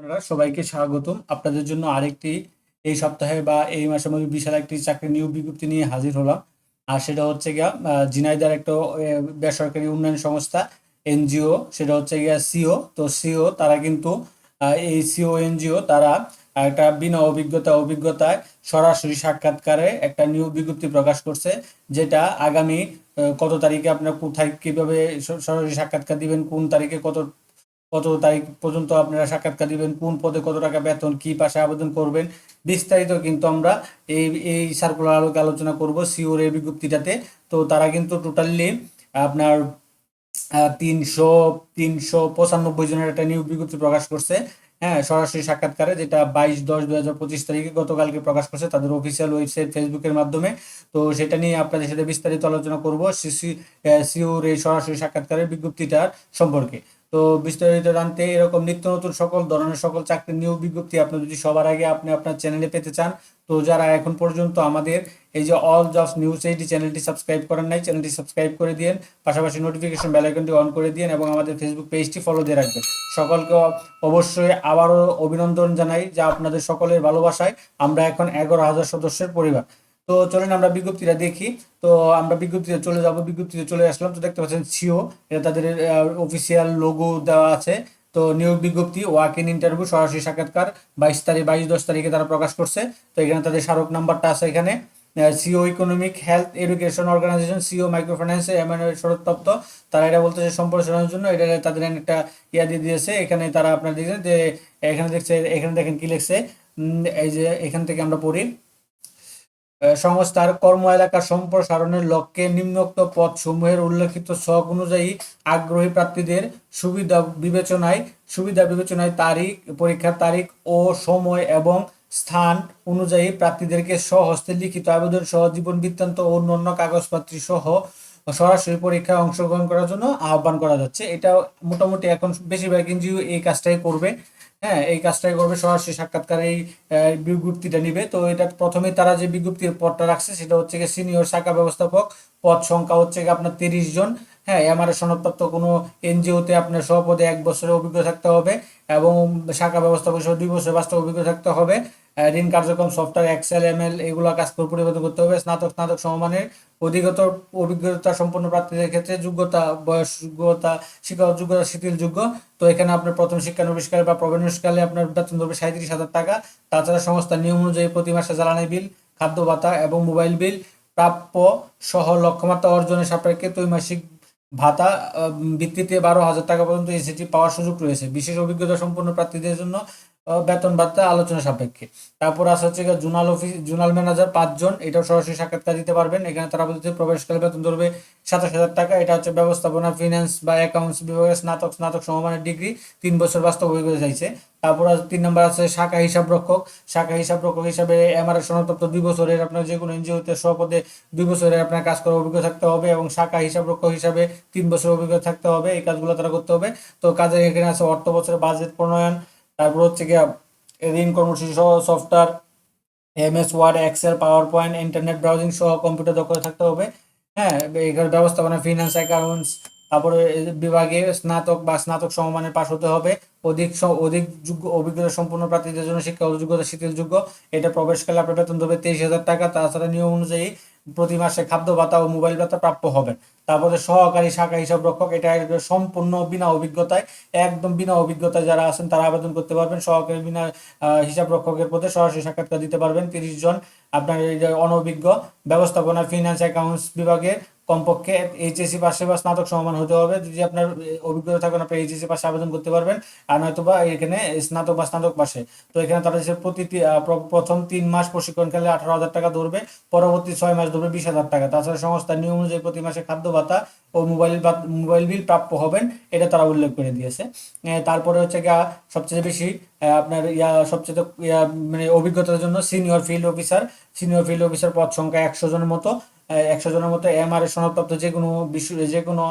আপনারা সবাইকে স্বাগতম। আপনাদের জন্য আরেকটি এই সপ্তাহে বা এই মাসে মধ্যে বিশাল একটি চাকরি নিয়োগ বিজ্ঞপ্তি নিয়ে হাজির হলাম। আর সেটা হচ্ছে গিয়া আহ, ঝিনাইদহের একটা বেসরকারি উন্নয়ন সংস্থা এনজিও সেটা হচ্ছে গিয়া সিও। তো সিও তারা কিন্তু এই সিও এনজিও তারা একটা বিনা অভিজ্ঞতা অভিজ্ঞতায় সরাসরি সাক্ষাৎকারে একটা নিয়োগ বিজ্ঞপ্তি প্রকাশ করছে যেটা আগামী কত তারিখে আপনার কোথায় কীভাবে সরাসরি সাক্ষাৎকার দিবেন কোন তারিখে কত কত তারিখ পর্যন্ত আপনারা সাক্ষাৎকার দিবেন, কোন পদে কত টাকা বেতন, কি পাশে আবেদন করবেন, বিস্তারিত কিন্তু আমরা এই এই সার্কুলার আলোকে আলোচনা করব সিওর এই বিজ্ঞপ্তিটাতে। তো তারা কিন্তু টোটালি আপনার তিনশো তিনশো পঁচানব্বই জনের একটা নিয়োগ বিজ্ঞপ্তি প্রকাশ করছে। হ্যাঁ সরাসরি সাক্ষাৎকারে যেটা বাইশ দশ দুই হাজার পঁচিশ তারিখে গতকালকে প্রকাশ করছে তাদের অফিসিয়াল ওয়েবসাইট ফেসবুকের মাধ্যমে। তো সেটা নিয়ে আপনাদের সাথে বিস্তারিত আলোচনা করব সিওর এই সরাসরি সাক্ষাৎকারের বিজ্ঞপ্তিটার সম্পর্কে। তো বিস্তারিত জানতে এরকম নিত্য নতুন সকল ধরনের সকল চাকরির নিয়োগ বিজ্ঞপ্তি আপনি যদি সবার আগে আপনি আপনার চ্যানেলে পেতে চান, তো যারা এখন পর্যন্ত আমাদের এই যে অল জবস নিউজ এইটি চ্যানেলটি সাবস্ক্রাইব করেন নাই, চ্যানেলটি সাবস্ক্রাইব করে দিন পাশাপাশি নোটিফিকেশন বেল আইকনটি অন করে দিন এবং আমাদের ফেসবুক পেজটি ফলো দিয়ে রাখবেন। সকলকে অবশ্যই আবারও অভিনন্দন জানাই যা আপনাদের সকলের ভালোবাসায়। আমরা এখন এগারো হাজার সদস্যের পরিবার। তো চলেন আমরা বিজ্ঞপ্তিটা দেখি। তো আমরা বিজ্ঞপ্তিতে চলে যাব, বিজ্ঞপ্তিতে চলে আসলাম। তো দেখতে পাচ্ছেন সিও, এটা তাদের অফিসিয়াল লোগো দেওয়া আছে। তো নিয়োগ বিজ্ঞপ্তি ওয়াক ইন ইন্টারভিউ সরাসরি সাক্ষাৎকার, বাইশ তারিখ, বাইশ, দশ তারিখে তারা প্রকাশ করছে। তো এখানে তাদের স্মারক নাম্বারটা আছে এখানে। সিও ইকোনমিক হেলথ এডুকেশন অর্গানাইজেশন সিও মাইক্রো ফাইন্যান্স এমএন সড়কপ্রাপ্ত তারা এটা বলতেছে সম্প্রসারণের জন্য। এটা তাদের একটা ইয়া দিয়ে দিয়েছে। এখানে তারা আপনার দেখছেন যে, এখানে দেখছে, এখানে দেখেন কি লিখছে? এই যে এখান থেকে আমরা পড়ি। সংস্থার কর্ম এলাকা সম্প্রসারণের লক্ষ্যে নিম্নোক্ত পদসমূহের উল্লেখিত ছক অনুযায়ী আগ্রহী প্রার্থীদের সুবিধা বিবেচনায় সুবিধা বিবেচনায় তারিখ, পরীক্ষার তারিখ ও সময় এবং স্থান অনুযায়ী প্রার্থীদেরকে স্বহস্তে লিখিত আবেদন সহ জীবন বৃত্তান্ত ও অন্যান্য কাগজপত্র সহ সরাসরি পরীক্ষায় অংশগ্রহণ করার জন্য আহ্বান করা যাচ্ছে। এটা মোটামুটি এখন বেশিরভাগ এনজিও এই কাজটাই করবে। হ্যাঁ এই কাজটাই করবে, সরাসরি সাক্ষাৎকার এই বিজ্ঞপ্তিটা নিবে। তো এটা প্রথমে তারা যে বিজ্ঞপ্তির পদটা রাখছে, সেটা হচ্ছে গিয়ে সিনিয়র শাখা ব্যবস্থাপক পদ সংখ্যা হচ্ছে গিয়ে আপনার তিরিশ জন। হ্যাঁ এমআরএ সনদপ্রাপ্ত কোনো এনজিওতে আপনার সহপদে এক বছরের অভিজ্ঞতা থাকতে হবে এবং শাখা ব্যবস্থাপক দুই বছর বাস্তব অভিজ্ঞতা থাকতে হবে। ঋণ কার্যক্রম সফটওয়্যার এক্সেল এমএল এগুলো কাজ করে পরিবর্তন করতে হবে। স্নাতক স্নাতক সমমানের অধিগত অভিজ্ঞতা সম্পন্ন প্রার্থীদের ক্ষেত্রে যোগ্যতা, বয়স যোগ্যতা শিক্ষাগত যোগ্যতা শিথিলযোগ্য তো এখানে আপনার প্রথম শিক্ষানবিষ্কালে বা প্রবেশকালে আপনার বেতন ধরবে সাঁত্রিশ হাজার টাকা। তাছাড়া সংস্থার নিয়ম অনুযায়ী প্রতি মাসে জ্বালানি বিল, খাদ্য ভাতা এবং মোবাইল বিল প্রাপ্য সহ লক্ষ্যমাত্রা অর্জনের সাপেক্ষে ত্রৈমাসিক ভাতা ভিত্তিতে বারো হাজার টাকা পর্যন্ত এসিটি পাওয়ার সুযোগ রয়েছে। বিশেষ অভিজ্ঞতা সম্পন্ন প্রার্থীদের জন্য বেতন ভাতা আলোচনা সাপেক্ষে। তারপর আছে হচ্ছে জোনাল অফিস, জোনাল ম্যানেজার পাঁচজন, এটাও সরাসরি সাক্ষাৎকার দিতে পারবেন। এখানে তারা বলছে প্রবেশকালে বেতন ধরবে সাতাশ হাজার টাকা। এটা হচ্ছে ব্যবস্থাপনা ফিনান্স বা অ্যাকাউন্টস বিভাগের স্নাতক স্নাতক সমমানের ডিগ্রি। তিন বছর বাস্তব অভিজ্ঞতা চাইছে তারপর তিন নম্বর আছে শাখা হিসাব রক্ষক। শাখা হিসাব রক্ষক হিসাবে এমআরএ সনদপ্রাপ্ত দুই বছরের আপনার যে কোনো এনজিওতে সপদে দুই বছরের আপনার কাজ করার অভিজ্ঞতা থাকতে হবে এবং শাখা হিসাব রক্ষক হিসাবে তিন বছর অভিজ্ঞতা থাকতে হবে। এই কাজগুলো তারা করতে হবে। তো কাজে এখানে আছে অর্থ বছরের বাজেট প্রণয়ন তারপর হচ্ছে গিয়ে ঋণ কর্মসূচি সহ software MS Word Excel PowerPoint internet browsing সহ কম্পিউটার দক্ষতা থাকতে হবে। হ্যাঁ এখানে ব্যবস্থাপনা ফিনান্স অ্যাকাউন্টস তারপরে বিভাগে স্নাতক বা স্নাতক সমমানের পাশ হতে হবে। অধিক অধিক যোগ্য, অভিজ্ঞতা সম্পন্ন প্রার্থীদের জন্য শিক্ষা যোগ্যতা শিথিলযোগ্য। এটা প্রবেশকালে আপনার বেতন দেবে তেইশ হাজার টাকা। তাছাড়া নিয়ম অনুযায়ী প্রতি মাসে খাদ্য ভাতা ও মোবাইল ভাতা প্রাপ্য হবেন। তারপরে সহকারী শাখা হিসাব রক্ষক, এটা সম্পূর্ণ বিনা অভিজ্ঞতায়, একদম বিনা অভিজ্ঞতায় যারা আছেন তারা আবেদন করতে পারবেন। সহকারী বিনা হিসাব রক্ষকের পদে সরাসরি সাক্ষাৎকার দিতে পারবেন। তিরিশ জন আপনার অনভিজ্ঞ ব্যবস্থাপনা ফিনান্স অ্যাকাউন্টস বিভাগে কমপক্ষে এইচএসসি পাশে বা স্নাতক সমান হতে হবে। যদি আপনার অভিজ্ঞতা থাকেন আপনি এইচএসসি পাশে আবেদন করতে পারবেন। আর নয়তো বা এখানে স্নাতক বা স্নাতক পাশে। তো এখানে তারা যে প্রতি প্রথম তিন মাস প্রশিক্ষণ প্রশিক্ষণকালে আঠারো হাজার টাকা ধরবে। পরবর্তী ছয় মাস ধরবে বিশ হাজার টাকা। তাছাড়া সংস্থার নিয়ম অনুযায়ী প্রতি মাসে খাদ্য, ভাতা ও মোবাইল মোবাইল বিল প্রাপ্য হবেন। এটা তারা উল্লেখ করে দিয়েছে। তারপরে হচ্ছে গা সবচেয়ে বেশি আপনার ইয়া সবচেয়ে মানে অভিজ্ঞতার জন্য senior field officer. Senior field officer পদ সংখ্যা একশো জনের মতো। একশো জনের মতো এমআরএ সনদপ্রাপ্ত যে কোনো বিশ্ব যে কোনো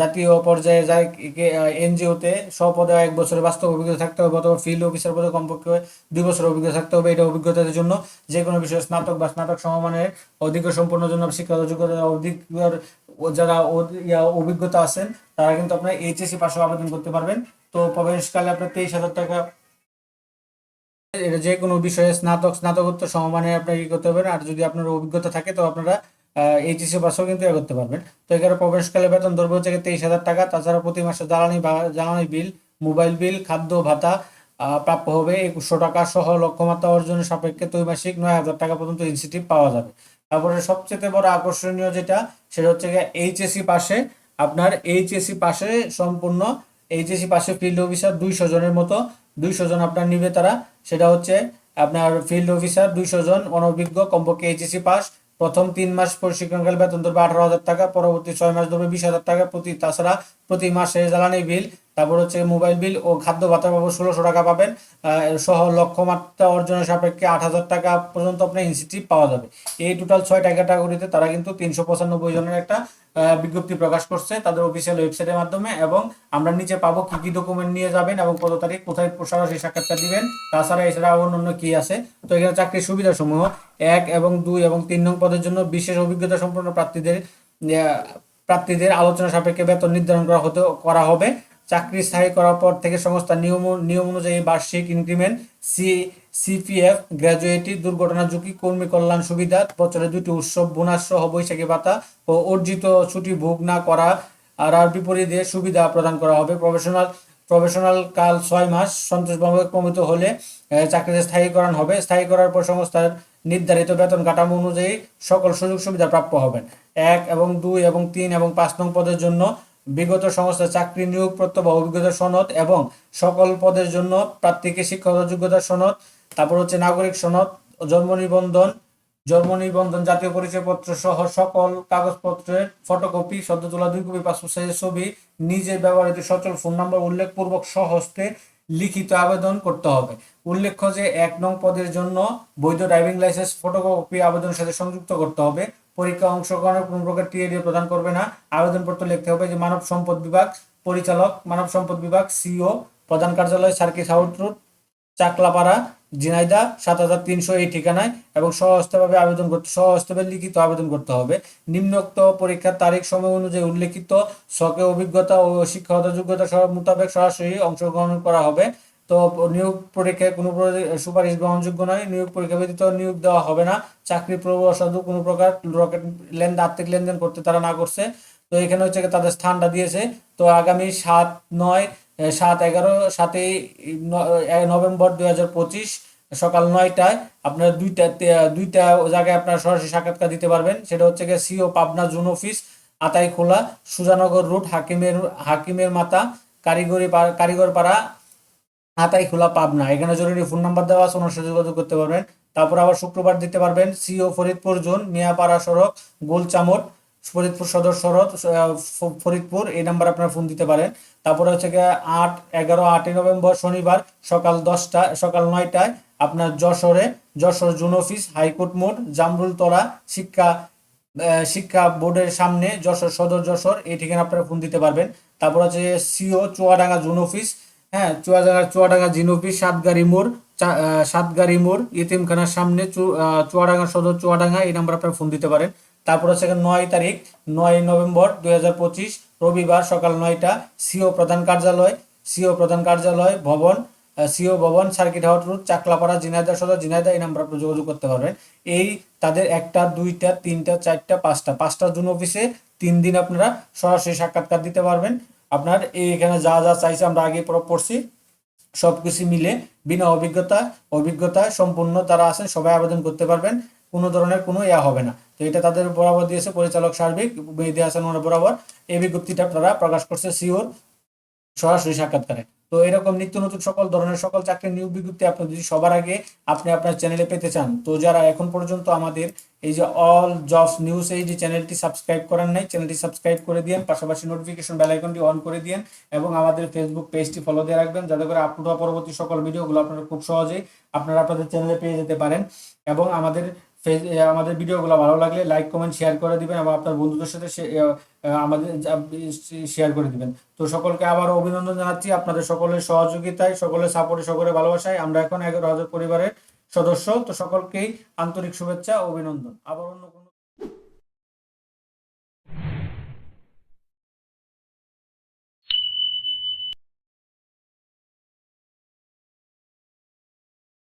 জাতীয় পর্যায়ে যায় এনজিওতে স্বপদে এক বছরের বাস্তব অভিজ্ঞতা থাকতে হবে অথবা ফিল্ড অফিসার পদে কমপক্ষে দুই বছর অভিজ্ঞতা থাকতে হবে। এটা অভিজ্ঞতার জন্য যে কোনো বিষয়ে স্নাতক বা স্নাতক সমমানের অধিক সম্পন্ন জন্য শিক্ষাগত যোগ্যতা অধিক যারা অভিজ্ঞতা আছেন, তারা কিন্তু আপনার এইচএসসি পাশে আবেদন করতে পারবেন। তো প্রবেশকালে আপনার তেইশ হাজার টাকা এটা যে কোনো বিষয়ে স্নাতক, স্নাতকোত্তর সমমানের আপনারা কি করতে পারবেন আর যদি আপনার অভিজ্ঞতা থাকে, তো আপনারা এইচএসসি পাসও কিন্তু এ করতে পারবেন। তো এখানে প্রবেশকালে বেতন ধরবে হচ্ছে তেইশ হাজার টাকা, তাছাড়া প্রতি মাসে জ্বালানি জ্বালানি বিল, মোবাইল বিল, খাদ্য ভাতা প্রাপ্য হবে একুশশো টাকা সহ লক্ষ্যমাত্রা অর্জনের সাপেক্ষে ত্রৈমাসিক নয় হাজার টাকা পর্যন্ত ইনসেন্টিভ পাওয়া যাবে। তারপরে সবচেয়ে বড় আকর্ষণীয় যেটা, সেটা হচ্ছে গিয়ে এইচএসসি পাশে, আপনার এইচএসসি পাশে সম্পূর্ণ এইচএসসি পাশে ফিল্ড অফিসার দুইশো জনের মতো, দুইশো জন আপনার নিবে তারা। সেটা হচ্ছে আপনার ফিল্ড অফিসার দুইশো জন, অনভিজ্ঞ, কমপক্ষে এইচএসসি পাস প্রথম তিন মাস প্রশিক্ষণকাল বেতন ধরবে আঠারো হাজার টাকা, পরবর্তী ছয় মাস ধরবে বিশ হাজার টাকা প্রতি, তাছাড়া প্রতি মাসে জ্বালানি বিল, তারপর হচ্ছে মোবাইল বিল ও খাদ্য ভাতা পাবো ষোলোশো টাকা পাবেন। সহ লক্ষ্যমাত্রা অর্জনের সাপেক্ষে আট হাজার টাকা পর্যন্ত আপনার ইনসেন্টিভ পাওয়া যাবে। এই টোটাল ছয় টাকা ক্যাটাগরিতে তারা কিন্তু তিনশো পঁচানব্বই জনের একটা বিজ্ঞপ্তি প্রকাশ করছে তাদের অফিসিয়াল ওয়েবসাইটের মাধ্যমে এবং আমরা নিচে পাবো কি কি ডকুমেন্ট নিয়ে যাবেন এবং কত তারিখ, কোথায় সরাসরি সাক্ষাৎকার দিবেন। তাছাড়া এছাড়া অন্যান্য কি আছে? তো এখানে চাকরির সুবিধাসমূহ, এক এবং দুই এবং তিন নং পদের জন্য বিশেষ অভিজ্ঞতা সম্পন্ন প্রার্থীদের প্রার্থীদের আলোচনা সাপেক্ষে বেতন নির্ধারণ করা হতে, করা হবে। চাকরি স্থায়ী করার পর থেকে সংস্থা নিয়ম নিয়ম অনুযায়ী বার্ষিক ইনক্রিমেন্ট সি সিপিএফ গ্র্যাজুয়েটি দুর্ঘটনা ঝুঁকি, কর্মী কল্যাণ সুবিধা বছরে দুটি উৎসব, বোনাস সহ বৈশাখী ভাতা ও অর্জিত ছুটি ভোগ না করা, আর আর বিপরীতে সুবিধা প্রদান করা হবে। প্রফেশনাল প্রফেশনাল কাল ছয় মাস সন্তোষভাবে প্রমিত হলে চাকরিতে স্থায়ীকরণ হবে। স্থায়ী করার পর সংস্থার নির্ধারিত বেতন কাঠামো অনুযায়ী সকল সুযোগ সুবিধা প্রাপ্য হবেন। এক এবং দুই এবং তিন এবং পাঁচ নং পদের জন্য বিগত সংস্থা চাকরি নিয়োগ বা অভিজ্ঞতা সনদ এবং সকল পদের জন্য প্রার্থীকে শিক্ষাগত যোগ্যতা সনদ, তারপর হচ্ছে নাগরিক সনদ, জন্ম নিবন্ধন জন্ম নিবন্ধন, জাতীয় পরিচয়পত্র সহ সকল কাগজপত্রের ফটোকপি সদ্য তোলা দুই কপি, পাসপোর্ট সাইজের ছবি, নিজে ব্যবহৃত সচল ফোন নম্বর, উল্লেখপূর্বক স্বহস্তে লিখিত আবেদন করতে হবে। উল্লেখ্য যে এক নং পদের জন্য বৈধ ড্রাইভিং লাইসেন্স, ফটোকপি, আবেদনের সাথে সংযুক্ত করতে হবে। পরীক্ষা অংশগ্রহণের কোনো প্রকার টিএডি প্রদান করবে না। আবেদনপত্র লিখতে হবে যে মানব সম্পদ বিভাগ পরিচালক, মানব সম্পদ বিভাগ সিও প্রধান কার্যালয় circuit out route Chaklapara Jhenaidah সাত হাজার তিনশো এই ঠিকানায় এবং সহস্তভাবে আবেদন করতে সহস্তভাবে লিখিত আবেদন করতে হবে। নিম্নোক্ত পরীক্ষার তারিখ সময় অনুযায়ী উল্লেখিত শখে অভিজ্ঞতা ও শিক্ষাগত যোগ্যতা মোতাবেক সরাসরি অংশগ্রহণ করা হবে। তো নিয়োগ পরীক্ষায় কোনো সুপারিশ গ্রহণযোগ্য নয়। নিয়োগ পরীক্ষা ব্যতীত নিয়োগ দেওয়া হবে না। চাকরি প্রবসাদু কোনো প্রকার রকেট লেনদেন আর্থিক লেনদেন করতে তারা না করছে। তো এখানে হচ্ছে তাদের স্থানটা দিয়েছে। তো আগামী সাত, নয় সাত, এগারো, সাতই নভেম্বর দুই হাজার পঁচিশ সকাল নয়টায় আপনার দুইটা দুইটা জায়গায় আপনার সরাসরি সাক্ষাৎকার দিতে পারবেন। সেটা হচ্ছে গিয়ে CO Pabna zone office, Ataikhola, Sujanagar route হাকিমের হাকিমের মাতা কারিগরি কারিগর পাড়া হাতাই খোলা পাবনা এখানে জরুরি ফোন নাম্বার দেওয়া আছে, ওনার সাথে যোগাযোগ করতে পারবেন। তারপর আবার শুক্রবার দিতে পারবেন সিও ফরিদপুর জোন, মিয়াপাড়া সড়ক গোলচামট ফরিদপুর সদর সড়ক ফরিদপুর, এই নাম্বার আপনারা ফোন দিতে পারেন। তারপরে হচ্ছে গিয়ে আট, এগারো আটই নভেম্বর শনিবার সকাল দশটা, সকাল নয়টায় আপনার যশোরে, যশোর জোন অফিস হাইকোর্ট মোড়, জামরুলতলা, শিক্ষা শিক্ষা বোর্ডের সামনে, যশোর সদর যশোর, এই ঠিকানা আপনারা ফোন দিতে পারবেন। তারপর হচ্ছে সিও চুয়াডাঙ্গা জোন অফিস হ্যাঁ চুয়াডাঙ্গা চুয়াডাঙ্গা জিন অফিস সাতগাড়ি মোড় সাতগাড়ি মোড়, ইতিমখানার সামনে চুয়াডাঙ্গা সদর চুয়াডাঙ্গা, এই নাম্বার আপনারা ফোন দিতে পারেন। তারপর হচ্ছে নয় তারিখ, নয় নভেম্বর দুই হাজার পঁচিশ, রবিবার সকাল নয়টা, সিও প্রধান কার্যালয়, সিও প্রধান কার্যালয়, ভবন সিও ভবন, circuit house road, Chaklapara Jhenaidah Sadar Jhenaidah এই নাম্বার আপনি যোগাযোগ করতে পারবেন। এই তাদের একটা, দুইটা, তিনটা, চারটা, পাঁচটা পাঁচটা জুন অফিসে তিন দিন আপনারা সরাসরি সাক্ষাৎকার দিতে পারবেন। আপনার এখানে যা যা চাইছে আমরা আগে পড়- পড়ছি সবকিছু মিলে বিনা অভিজ্ঞতা অভিজ্ঞতা সম্পূর্ণ তারা আছেন, সবাই আবেদন করতে পারবেন, কোনো ধরনের কোনো ইয়া হবে না। তো এটা তাদের বরাবর দিয়েছে পরিচালক সার্বিক, মেহেদি হাসান বরাবর। এই বিজ্ঞপ্তিটা তারা প্রকাশ করছে সিওর সরাসরি সাক্ষাৎকারে। তো এরকম নিত্য নতুন সকল ধরনের সকল চাকরির নিয়োগ বিজ্ঞপ্তি আপনি যদি সবার আগে আপনি আপনার চ্যানেলে পেতে চান, তো যারা এখন পর্যন্ত আমাদের এই যে অল জবস নিউজ এই যে চ্যানেলটি সাবস্ক্রাইব করেন নাই চ্যানেলটি সাবস্ক্রাইব করে দিন পাশাপাশি নোটিফিকেশন বেল আইকনটি অন করে দিন এবং আমাদের ফেসবুক পেজটি ফলো দিয়ে রাখবেন যাতে করে হওয়া পরবর্তী সকল ভিডিওগুলো আপনারা খুব সহজেই আপনারা আপনাদের চ্যানেলে পেয়ে যেতে পারেন এবং আমাদের এ, আমাদের ভিডিওগুলো ভালো লাগলে লাইক কমেন্ট শেয়ার করে দিবেন এবং আপনার বন্ধুদের সাথে আমাদের শেয়ার করে দিবেন। তো সকলকে আবার অভিনন্দন জানাচ্ছি আপনাদের সকলের সহযোগিতায় সকলের সাপোর্টে সকলের ভালোবাসায়। আমরা এখন এক হাজার পরিবারের সদস্য। তো সকলকেই আন্তরিক শুভেচ্ছা অভিনন্দন। আবার অন্য